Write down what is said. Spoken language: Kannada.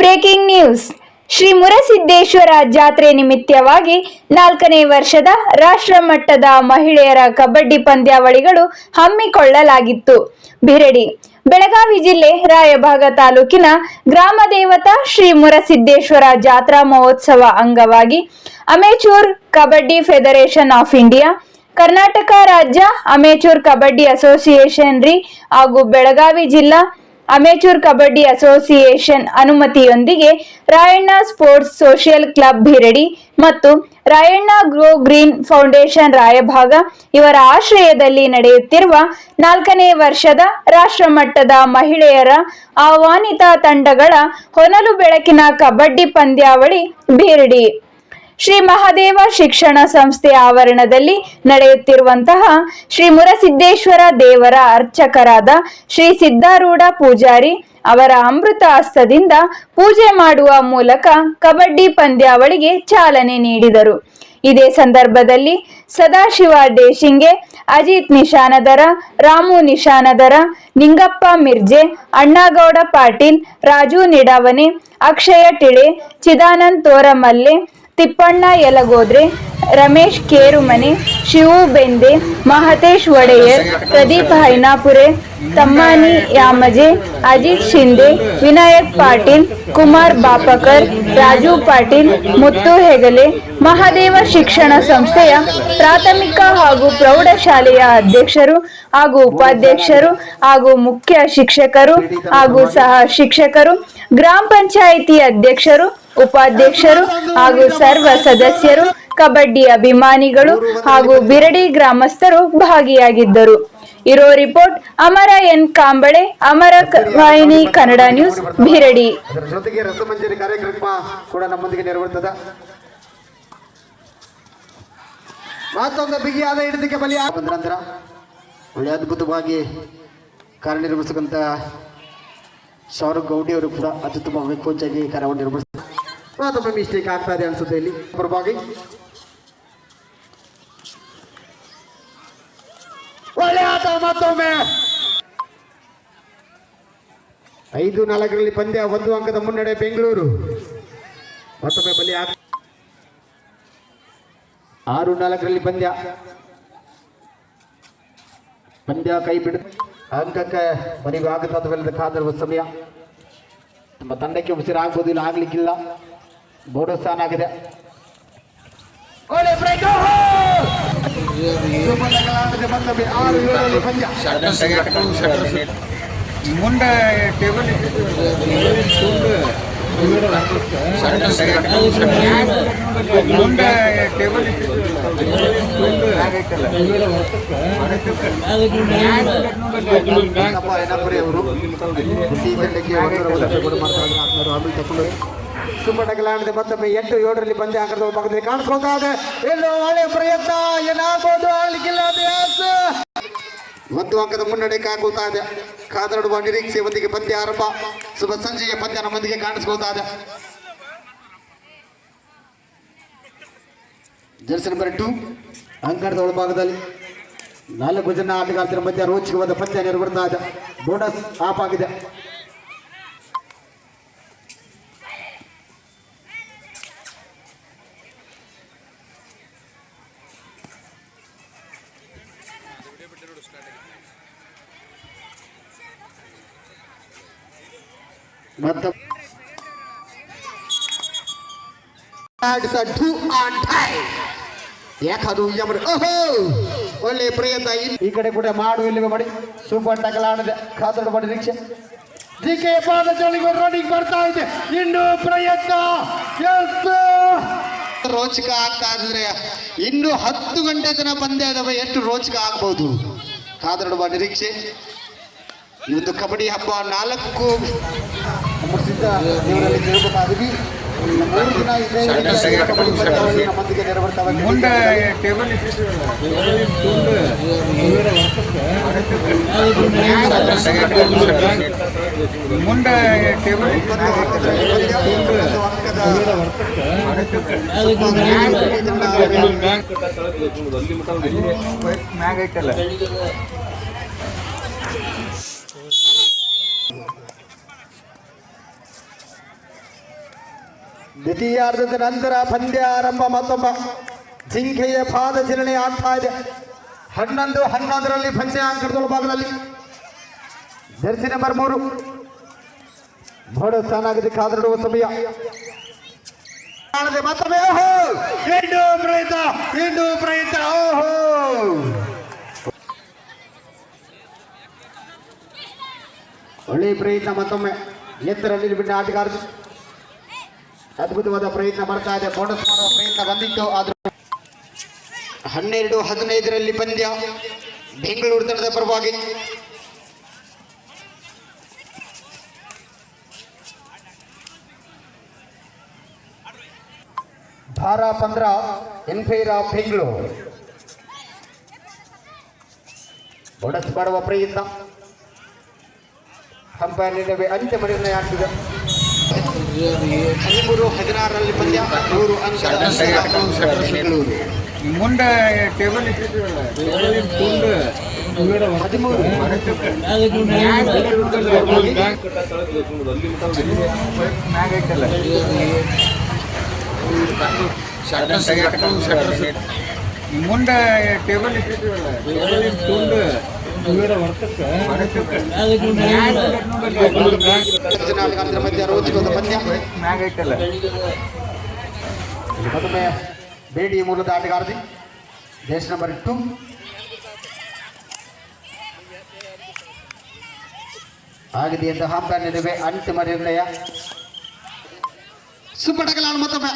Breaking news. ಶ್ರೀ ಮುರಸಿದ್ದೇಶ್ವರ ಜಾತ್ರೆ ನಿಮಿತ್ತವಾಗಿ ನಾಲ್ಕನೇ ವರ್ಷದ ರಾಷ್ಟ್ರ ಮಟ್ಟದ ಮಹಿಳೆಯರ ಕಬಡ್ಡಿ ಪಂದ್ಯಾವಳಿಗಳು ಹಮ್ಮಿಕೊಳ್ಳಲಾಗಿತ್ತು. ಬಿರಡಿ, ಬೆಳಗಾವಿ ಜಿಲ್ಲೆ ರಾಯಭಾಗ ತಾಲೂಕಿನ ಗ್ರಾಮ ದೇವತಾ ಶ್ರೀ ಮುರಸಿದ್ದೇಶ್ವರ ಜಾತ್ರಾ ಮಹೋತ್ಸವ ಅಂಗವಾಗಿ amateur kabaddi federation of India, Karnataka ರಾಜ್ಯ ಅಮೇಚೂರ್ ಕಬಡ್ಡಿ ಅಸೋಸಿಯೇಷನ್ ರೀ ಹಾಗೂ ಬೆಳಗಾವಿ ಜಿಲ್ಲಾ amateur kabaddi association ಅನುಮತಿಯೊಂದಿಗೆ Rayanna sports social club Biradi ಮತ್ತು Rayanna grow green foundation Raybag ಇವರ ಆಶ್ರಯದಲ್ಲಿ ನಡೆಯುತ್ತಿರುವ ನಾಲ್ಕನೇ ವರ್ಷದ ರಾಷ್ಟ್ರಮಟ್ಟದ ಮಹಿಳೆಯರ ಆಹ್ವಾನಿತ ತಂಡಗಳ ಹೊನಲು ಬೆಳಕಿನ ಕಬಡ್ಡಿ ಪಂದ್ಯಾವಳಿ ಬಿರಡಿ ಶ್ರೀ ಮಹಾದೇವ ಶಿಕ್ಷಣ ಸಂಸ್ಥೆ ಆವರಣದಲ್ಲಿ ನಡೆಯುತ್ತಿರುವಂತಹ ಶ್ರೀ ಮುರಸಿದ್ದೇಶ್ವರ ದೇವರ ಅರ್ಚಕರಾದ ಶ್ರೀ ಸಿದ್ಧಾರೂಢ ಪೂಜಾರಿ ಅವರ ಅಮೃತ ಹಸ್ತದಿಂದ ಪೂಜೆ ಮಾಡುವ ಮೂಲಕ ಕಬಡ್ಡಿ ಪಂದ್ಯಾವಳಿಗೆ ಚಾಲನೆ ನೀಡಿದರು. ಇದೇ ಸಂದರ್ಭದಲ್ಲಿ ಸದಾಶಿವ ಡೇಶಿಂಗೆ ಅಜಿತ್ ನಿಶಾನದರ, ರಾಮು ನಿಶಾನದರ, ನಿಂಗಪ್ಪ ಮಿರ್ಜೆ, ಅಣ್ಣಾಗೌಡ ಪಾಟೀಲ್, ರಾಜು ನಿಡಾವನೆ ಅಕ್ಷಯ ಟಿಳೆ, ಚಿದಾನಂದ್ ತೋರಮಲ್ಲೆ ತಿಪ್ಪಣ್ಣ ಯಲಗೋದ್ರೆ ರಮೇಶ್ ಕೇರುಮನೆ ಶಿವು ಬೆಂದೆ ಮಹತೇಶ್ ಒಡೆಯರ್ ಪ್ರದೀಪ್ ಹೈನಾಪುರೆ ತಮ್ಮಾನಿ ಯಾಮಜೆ, ಅಜಿತ್ ಶಿಂದೆ, ವಿನಾಯಕ್ ಪಾಟೀಲ್, ಕುಮಾರ್ ಬಾಪಕರ್, ರಾಜು ಪಾಟೀಲ್, ಮುತ್ತು ಹೆಗಲೆ, ಮಹಾದೇವ ಶಿಕ್ಷಣ ಸಂಸ್ಥೆಯ ಪ್ರಾಥಮಿಕ ಹಾಗೂ ಪ್ರೌಢಶಾಲೆಯ ಅಧ್ಯಕ್ಷರು ಹಾಗೂ ಉಪಾಧ್ಯಕ್ಷರು ಹಾಗೂ ಮುಖ್ಯ ಶಿಕ್ಷಕರು ಹಾಗೂ ಸಹ ಶಿಕ್ಷಕರು, ಗ್ರಾಮ ಪಂಚಾಯಿತಿ ಅಧ್ಯಕ್ಷರು, ಉಪಾಧ್ಯಕ್ಷರು ಹಾಗೂ ಸರ್ವ ಸದಸ್ಯರು, ಕಬಡ್ಡಿ ಅಭಿಮಾನಿಗಳು ಹಾಗೂ ಬಿರಡಿ ಗ್ರಾಮಸ್ಥರು ಭಾಗಿಯಾಗಿದ್ದರು. ಇರೋ report Amar N Kamble, Amar Vahini, Kannada news, Biradi. ಜೊತೆಗೆ ರಸಮಂಜರಿ ಕಾರ್ಯಕ್ರಮ ಕೂಡ ನಮ್ಮೊಂದಿಗೆ ನೆರವೇರ್ತದ. ಮತ್ತೊಂದು ಬಿಗಿಯಾದ ಹಿಡಿದಕ್ಕೆ ಬಲಿಯ ನಂತರ ಒಳ್ಳೆ ಅದ್ಭುತವಾಗಿ ಕಾರ್ಯನಿರ್ವಹಿಸಕಂತ ಸೌರವ್ ಗೌಡಿ ಅವರು ಕೂಡ ಅತ್ಯುತ್ತಮವಾಗಿ ಕೋಚ್ ಕಾರ್ಯವನ್ನು ನಿರ್ವಹಿಸ್ತಾರೆ. ಮಿಸ್ಟೇಕ್ ಆಗ್ತಾ ಇದೆ ಅನ್ಸುತ್ತೆ ಇಲ್ಲಿ. ಪರವಾಗಿ ಒಳ್ಳೆ ಆಟ ಮತ್ತೊಮ್ಮೆ. ಐದು ನಾಲ್ಕರಲ್ಲಿ ಪಂದ್ಯ ಒಂದು ಅಂಕದ ಮುನ್ನಡೆ ಬೆಂಗಳೂರು. ಮತ್ತೊಮ್ಮೆ ಬಲಿ ಆರು ನಾಲ್ಕರಲ್ಲಿ ಪಂದ್ಯ. ಪಂದ್ಯ ಕೈ ಬಿಡ ಅಂಕಕ್ಕೆ ಮನೆಗೂ ಆಗುತ್ತದವೆಲ್ಲದ ಕಾದಿರುವ ಸಮಯ. ನಮ್ಮ ತಂಡಕ್ಕೆ ಉಸಿರಾಗ್ಬೋದು ಇಲ್ಲ ಆಗ್ಲಿಕ್ಕಿಲ್ಲ. ಬೋರ್ಡ್ ಸ್ಥಾನ ಆಗಿದೆ. ಆರು ಏಳರಲ್ಲಿ ಪಂದ್ಯ ಮುಂದೆ ಟೇಬಲ್ ಮುಂದೆ ಟೇಬಲ್ ಅವರು ತಕೊಂಡು ಮತ್ತೊಮ್ಮೆ ಎಂಟು ಏಳರಲ್ಲಿ ಬಂದೆ ಅಂಕದ ಭಾಗದಲ್ಲಿ ಕಾಣಿಸ್ಕೊಳ್ತಾ ಇದೆ. ಎಲ್ಲೋ ಪ್ರಯತ್ನ, ಏನಾಗ್ಬೋದು ಆಗ್ಲಿಕ್ಕಿಲ್ಲ ಒಂದು ಅಂಕದ ಮುನ್ನಡೆ ಕಾಗುತ್ತಾ ಇದೆ. ಕಾದಾಡುವ ನಿರೀಕ್ಷೆ ಒಂದಿಗೆ ಪಂದ್ಯ ಆರಂಭ. ಶುಭ ಸಂಜೆಯ ಪಂದ್ಯ ನಮ್ಮೊಂದಿಗೆ ಕಾಣಿಸ್ಕೊಳ್ತಾ ಇದೆ. ಜರ್ಸಿ ನಂಬರ್ ಟು ಅಂಕಣದ ಒಳಭಾಗದಲ್ಲಿ ನಾಲ್ಕು ಜನ ಆಟಗಾರ್ತಿನ ಮಧ್ಯ ರೋಚಕವಾದ ಪಂದ್ಯ ನೆರವೇರ್ತಾ ಇದೆ. ಬೋನಸ್ ಆಫ್ ಆಗಿದೆ. ಮತ್ತು. ಯಾಕದು ಒಳ್ಳೆ ಪ್ರಯತ್ನ ಈ ಕಡೆ ಕೂಡ ಮಾಡು ಇಲ್ಲಿ ಮಾಡಿ. ಸೂಪರ್ ಟಕಲ್ ಆಡದೆ ಕಾತಡ ಮಾಡಿ ನಿರೀಕ್ಷೆ ಡಿ ಕೆ ಪಾದ ಜೋಳಿಗೆ ರನ್ನಿಂಗ್ ಬರ್ತಾ ಇದೆ. ಇನ್ನು ಪ್ರಯತ್ನ. ಎಸ್! ರೋಚಕ ಆಗ್ತಾ ಇದ್ರೆ ಇನ್ನು ಹತ್ತು ಗಂಟೆ ತನ ಪಂದ್ಯ ಎಷ್ಟು ರೋಚಕ ಆಗ್ಬಹುದು ಕಾದಡುವ ನಿರೀಕ್ಷೆ ಈ ಒಂದು ಕಬಡ್ಡಿ ಹಬ್ಬ ನಾಲ್ಕು ದೇವರಲ್ಲಿ ಟೇಬಲ್ ಮೂರು ದಿನ ಇದೇ ನಮ್ಮೊಂದಿಗೆ ನೆರವೇರ್ತಾವೆ ಮುಂದೆ ಟೇಬಲ್ ಮುಂದೆ ಟೇಬಲ್ ಮ್ಯಾಗ ಐತಲ್ಲ. ದ್ವಿತೀಯಾರ್ಧದ ನಂತರ ಪಂದ್ಯ ಆರಂಭ ಮತ್ತೊಬ್ಬ. ಜಿಂಕೆಯ ಪಾದಚರಣೆ ಆಗ್ತಾ ಇದೆ. ಹನ್ನೊಂದು, ಹನ್ನೊಂದರಲ್ಲಿ ಪಂದ್ಯ ಅಂಕಣದ ಭಾಗದಲ್ಲಿ. ಜರ್ಸಿ ನಂಬರ್ ಮೂರು. ಬಹಳ ಚೆನ್ನಾಗಿದೆ ಕಾದಿಡುವ ಸಮಯ. ಮತ್ತೊಮ್ಮೆ, ಓಹೋ! ಇಂದು ಪ್ರಯತ್ನ ಇಂದು ಪ್ರಯತ್ನ ಓಹೋ! ಒಳ್ಳೆಯ ಪ್ರಯತ್ನ ಮತ್ತೊಮ್ಮೆ. ಎತ್ತರ ನಿಲುಬಿನ ಆಟಗಾರರು ಅದ್ಭುತವಾದ ಪ್ರಯತ್ನ ಬರ್ತಾ ಇದೆ. ಬೋನಸ್ ಮಾಡುವ ಪ್ರಯತ್ನ ಬಂದಿತ್ತು, ಆದ್ರೂ ಹನ್ನೆರಡು, ಹದಿನೈದರಲ್ಲಿ ಪಂದ್ಯ ಬೆಂಗಳೂರು ತಂಡದ ಪರವಾಗಿ. ಭಾರ ಪಂದ್ರ ಎನ್ಫೈರ್ ಆಫ್ ಬೆಂಗಳೂರು. ಬೋನಸ್ ಮಾಡುವ ಪ್ರಯತ್ನ. ಕಂಪನಿಯವೇ ಅಂತ್ಯ ನಿರ್ಣಯ ಆಗ್ತಿದೆ. ಹದಿಮೂರು ಹದಿನಾರರಲ್ಲಿ ಪಂದ್ಯ ನೂರು ಬೆಂಗಳೂರು ಮುಂದೆ ಟೇಬಲ್ ಇಟ್ಟಿದ್ದೀವಲ್ಲ ಹದಿಮೂರು. ಮುಂದೆ ಟೇಬಲ್ ಇಟ್ಟಿದ್ರಲ್ಲ ಆಟಗಾರರ ಮಧ್ಯೆ ರೋಚಕವಾದ ಪಂದ್ಯ ಮತ್ತೊಮ್ಮೆ ಬೇಡಿ ಮೂಲದ ಆಟಗಾರದಿ ದೇಶ ನಂಬರ್ ಟು ಆಗಿದೆ ಎಂದು ಹಂಪನಿರುವೆ ಅಂತಿಮ ನಿರ್ಣಯ ಸೂಪರ್ ಟಕಲಾನ್ ಮತ್ತೊಮ್ಮೆ